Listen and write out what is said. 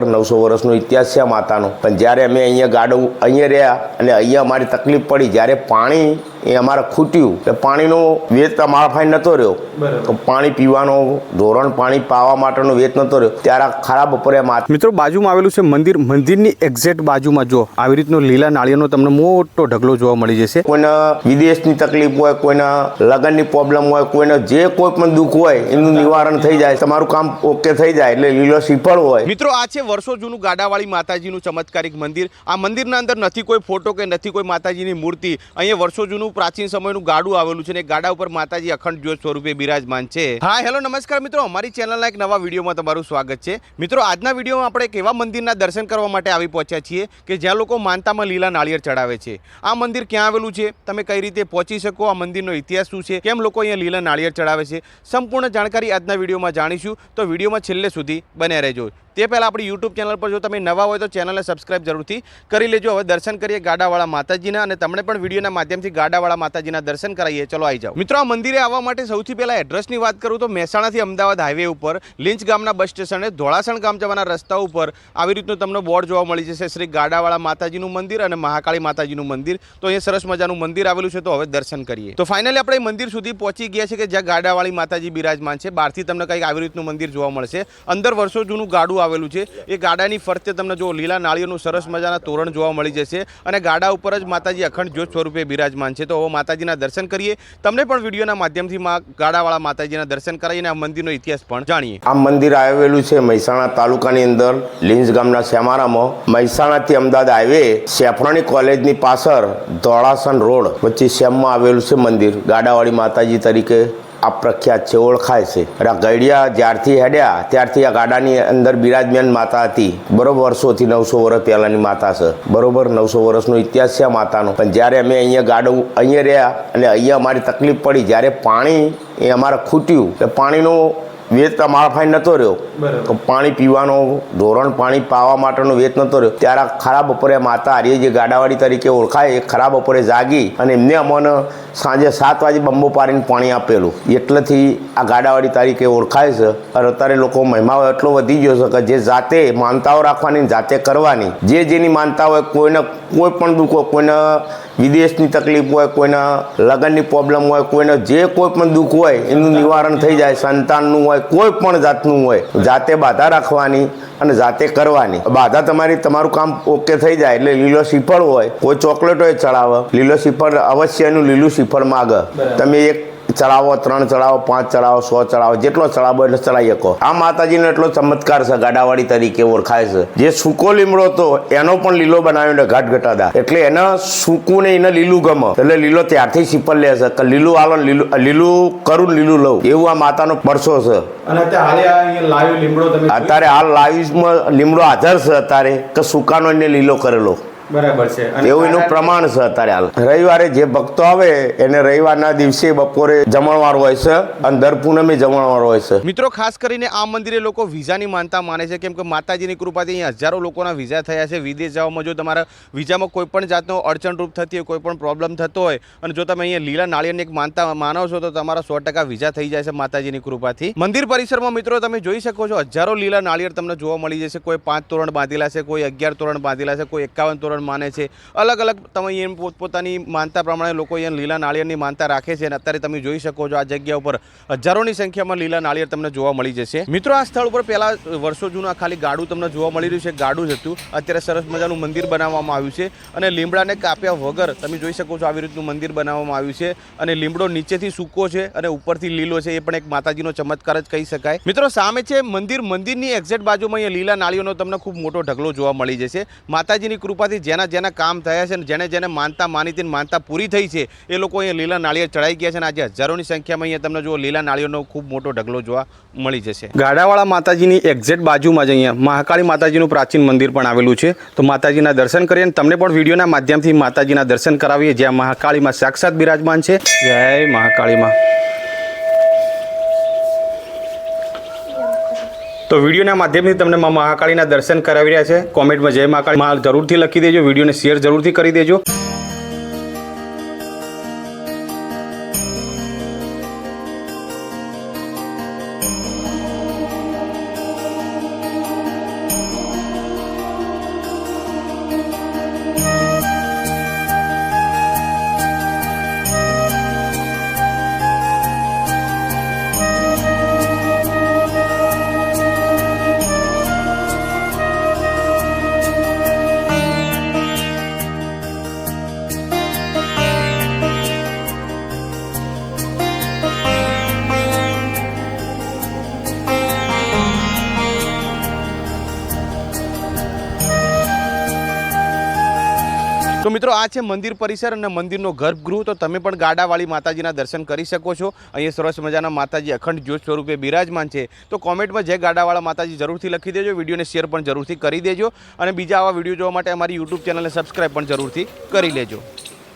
નવસો વર્ષનો ઇતિહાસ છે આ માતાનો. પણ જ્યારે અમે અહીંયા ગાડું અહીંયા રહ્યા અને અહીંયા અમારી તકલીફ પડી, જ્યારે પાણી એ અમારે ખૂટ્યું એટલે પાણીનો વેત અમારા ફાઈ નતો રહ્યો. તો પાણી પીવાનો ધોરણ પાણી પાવા માટેનો વેત નતો રહ્યો. ત્યારે આ ખરાબ બપોરે આ મિત્રો બાજુમાં આવેલું છે મંદિર. મંદિરની એક્ઝેક્ટ બાજુમાં જો આવી રીતનો લીલા નાળિયાનો તમને મોટો ઢગલો જોવા મળી જશે. કોઈને વિદેશની તકલીફ હોય કોઈને લગ્નની પ્રોબ્લેમ હોય કોઈને જે કોઈ પણ દુઃખ હોય એનું નિવારણ થઈ જાય. તમારું કામ ઓકે થઈ જાય એટલે લીલો શ્રીફળ હોય. મિત્રો આ છે વર્ષો જૂનું ગાડાવાળી માતાજીનું ચમત્કારિક મંદિર. આ મંદિરના અંદર નથી કોઈ ફોટો કે નથી કોઈ માતાજીની મૂર્તિ. અહીંયા વર્ષો જૂનું પ્રાચીન સમયનું ગાડું આવેલું છે ને ગાડા ઉપર માતાજી અખંડ જ્યોત સ્વરૂપે બિરાજમાન છે. હા, હેલો, નમસ્કાર મિત્રો. અમારી ચેનલના એક નવા વિડીયોમાં તમારું સ્વાગત છે. મિત્રો, આજના વિડીયોમાં આપણે એક એવા મંદિરના દર્શન કરવા માટે આવી પહોંચ્યા છીએ કે જ્યાં લોકો માનતામાં લીલા નાળિયેર ચડાવે છે. આ મંદિર ક્યાં આવેલું છે? તમે કઈ રીતે પહોંચી શકો? આ મંદિરનો ઇતિહાસ શું છે? કેમ લોકો અહીંયા લીલા નાળિયેર ચડાવે છે? સંપૂર્ણ જાણકારી આજના વિડીયોમાં જાણીશું. તો વિડીયોમાં છેલ્લે સુધી બન્યા રહેજો. તે પહેલાં આપણી યુટ્યુબ ચેનલ પર જો તમે નવા હોય તો ચેનલને સબસ્ક્રાઇબ જરૂરથી કરી લેજો. હવે દર્શન કરીએ ગાડાવાળા માતાજીના અને તમને પણ વિડીયોના માધ્યમથી ગાડાવાળા માતાજીના દર્શન કરાવીએ. ચલો આવી જાઓ. મિત્રો, આ મંદિરે આવવા માટે સૌથી પહેલાં એડ્રેસની વાત કરું તો મહેસાણાથી અમદાવાદ હાઈવે ઉપર, લીંચ ગામના બસ સ્ટેશને ધોળાસણ ગામ જવાના રસ્તા ઉપર આવી રીતનું તમને બોર્ડ જોવા મળી જશે. શ્રી ગાડાવાળા માતાજીનું મંદિર અને મહાકાળી માતાજીનું મંદિર. તો અહીંયા સરસ મજાનું મંદિર આવેલું છે, તો હવે દર્શન કરીએ. તો ફાઇનલી આપણે મંદિર સુધી પહોંચી ગયા છે કે જ્યાં ગાડાવાળી માતાજી બિરાજમાન છે. બહારથી તમને કંઈક આવી રીતનું મંદિર જોવા મળશે. અંદર વર્ષો જૂનું ગાડું આવેલું છે. એ ગાડાની ફરતે તમને જો લીલા નાળીઓનું સરસ મજાના તોરણ જોવા મળી જશે અને ગાડા ઉપર જ માતાજી અખંડ જ્યોત સ્વરૂપે બિરાજમાન છે. તો હવે માતાજીના દર્શન કરીએ. તમને પણ વિડીયોના માધ્યમથી ગાડાવાળા માતાજીના દર્શન કરાવીને આ મંદિરનો ઇતિહાસ પણ જાણીએ. આ મંદિર આવેલું છે મહેસાણા તાલુકાની અંદર લીંજ ગામના શ્યામારામાં મહેસાણાથી અમદાવાદ હાઈવે સેફરાણી કોલેજની પાછળ ધોળાસન રોડ વચ્ચે શ્યામમાં આવેલું છે મંદિર. ગાડાવાળી માતાજી તરીકે આ પ્રખ્યાત છે, ઓળખાય છે. અને આ જ્યારથી હેડ્યા, ત્યારથી આ ગાડાની અંદર બિરાજમાન માતા હતી. બરોબર વર્ષોથી નવસો વર્ષ પહેલાંની માતા છે. બરોબર નવસો વર્ષનો ઇતિહાસ છે આ માતાનો. પણ જ્યારે અમે અહીંયા ગાડું, અહીંયા રહ્યા અને અહીંયા અમારી તકલીફ પડી, જ્યારે પાણી એ અમારે ખૂટ્યું, એટલે પાણીનો વેત મારા ફાઈ નતો રહ્યો. તો પાણી પીવાનો ધોરણ પાણી પાવા માટેનો વેત નતો રહ્યો. ત્યારે આ ખરાબ બપોરે માતા હારીએ જે ગાડાવાડી તરીકે ઓળખાય એ ખરાબ બપોરે જાગી અને એમને અમને સાંજે સાત વાગે બંબો પાડીને પાણી આપેલું. એટલેથી આ ગાડાવાડી તરીકે ઓળખાય છે. અને અત્યારે લોકો મહિમા એટલો વધી ગયો છે કે જે જાતે માનતાઓ રાખવાની જાતે કરવાની. જે જેની માનતા હોય કોઈને કોઈ પણ દુઃખો કોઈને વિદેશની તકલીફ હોય કોઈના લગ્નની પ્રોબ્લેમ હોય કોઈને જે કોઈ પણ દુઃખ હોય એનું નિવારણ થઈ જાય સંતાનનું હોય કોઈ પણ જાતનું હોય જાતે બાધા રાખવાની અને જાતે કરવાની. બાધા તમારી તમારું કામ ઓકે થઈ જાય એટલે લીલો શ્રીફળ હોય કોઈ ચોકલેટ હોય ચડાવે લીલો શ્રીફળ અવશ્ય એનું લીલું શ્રીફળ માગે. તમે એક ચડાવો ત્રણ ચડાવો પાંચ ચડાવો સો ચડાવો જેટલો ચડાવો એટલે ચડાવી શકો. આ માતાજીનો એટલો ચમત્કાર છે ગાડાવાડી તરીકે ઓળખાય છે. જે સૂકો લીમડો હતો એનો પણ લીલો બનાવ્યો ઘાટ ઘટાતા એટલે એને સૂકું ને એને લીલું ગમે. એટલે લીલો ત્યારથી સિપલ લે છે. કે લીલું આલો લીલું લીલું કરું લીલું લઉં. એવું આ માતાનો પરસો છે. અત્યારે હાલ લાવીસમાં લીમડો હાજર છે અત્યારે કે સૂકાનો એને લીલો કરેલો. બરાબર છે. એવું એનું પ્રમાણ છે અત્યારે હાલ. રવિવારે જે ભક્તો આવે એને રવિવારના દિવસે બપોરે જમણવાર હોય છે અને દર પૂનમે જમણવાર હોય છે. મિત્રો ખાસ કરીને આ મંદિરે લોકો વિઝાની માનતા માને છે કેમ કે માતાજીની કૃપાથી અહીંયા હજારો લોકોના વિઝા થયા છે. વિદેશ જવામાં જો તમારા વિઝામાં કોઈ પણ જાતનો અડચણરૂપ થતી હોય કોઈ પણ પ્રોબ્લેમ થતો હોય અને જો તમે અહીંયા લીલા નાળિયેરની એક માનતા માનો છો તો તમારા સો ટકા વિઝા થઈ જાય છે માતાજીની કૃપાથી. મંદિર પરિસરમાં મિત્રો તમે જોઈ શકો છો હજારો લીલા નાળિયેર તમને જોવા મળી જશે. કોઈ પાંચ તોરણ બાંધેલા છે કોઈ અગિયાર તોરણ બાંધેલા છે કોઈ એકાવન તોરણ માને છે. અલગ અલગ તમે એમ પોતપોતાની માનતા પ્રમાણે લોકો અહીંયા લીલા નાળિયેરની માનતા રાખે છે અને અત્યારે તમે જોઈ શકો છો આ જગ્યા ઉપર હજારોની સંખ્યામાં લીલા નાળિયેર તમને જોવા મળી જશે. મિત્રો, આ સ્થળ ઉપર પહેલા વર્ષો જૂના ખાલી ગાડું તમને જોવા મળી રહ્યું છે. ગાડું જ હતું. અત્યારે સરસ મજાનું મંદિર બનાવવામાં આવ્યું છે અને લીમડાને કાપ્યા વગર તમે જોઈ શકો છો આવી રીતનું મંદિર બનાવવામાં આવ્યું છે અને લીમડો નીચેથી સૂકો છે અને ઉપરથી લીલો છે. એ પણ એક માતાજીનો ચમત્કાર જ કહી શકાય. મિત્રો, સામે છે મંદિર. મંદિરની એક્ઝેક્ટ બાજુમાં અહીંયા લીલા નાળીઓનો તમને ખૂબ મોટો ઢગલો જોવા મળી જશે. માતાજીની કૃપાથી જેના જેના કામ થયા છે અને જેને જેને માનતા માની ને માનતા પૂરી થઈ છે, એ લોકો અહીંયા લીલા નાળિયેર ચડાઈ ગયા છે અને આજે હજારોની સંખ્યામાં અહીંયા તમને જો લીલા નાળિયેરનો ખૂબ મોટો ઢગલો જોવા મળી જશે. ગાડાવાળા માતાજીની એક્ઝેક્ટ બાજુમાં જ અહીંયા મહાકાળી માતાજીનું પ્રાચીન મંદિર પણ આવેલું છે. તો માતાજીના દર્શન કરીએ અને તમને પણ વિડીયોના માધ્યમથી માતાજીના દર્શન કરાવીએ. જ્યાં મહાકાળીમાં સાક્ષાત બિરાજમાન છે. જય મહાકાળીમાં. તો વિડીયોના માધ્યમથી તમને મા મહાકાળીના દર્શન કરાવી રહ્યા છે. કોમેન્ટમાં જય મહાકાળી. જરૂરથી લખી દેજો, વિડીયોને શેર જરૂરથી કરી દેજો. તો મિત્રો આ છે મંદિર પરિસર અને મંદિરનો ગર્ભગૃહ. તો તમે પણ ગાડાવાળી માતાજીના દર્શન કરી શકો છો. અહીંયા સરસ મજાના માતાજી અખંડ જ્યોત સ્વરૂપે બિરાજમાન છે. તો કોમેન્ટમાં જય ગાડાવાળા માતાજી જરૂરથી લખી દેજો. વિડીયોને શેર પણ જરૂરથી કરી દેજો. અને બીજા આવા વીડિયો જોવા માટે અમારી યુટ્યુબ ચેનલને સબસ્ક્રાઈબ પણ જરૂરથી કરી લેજો.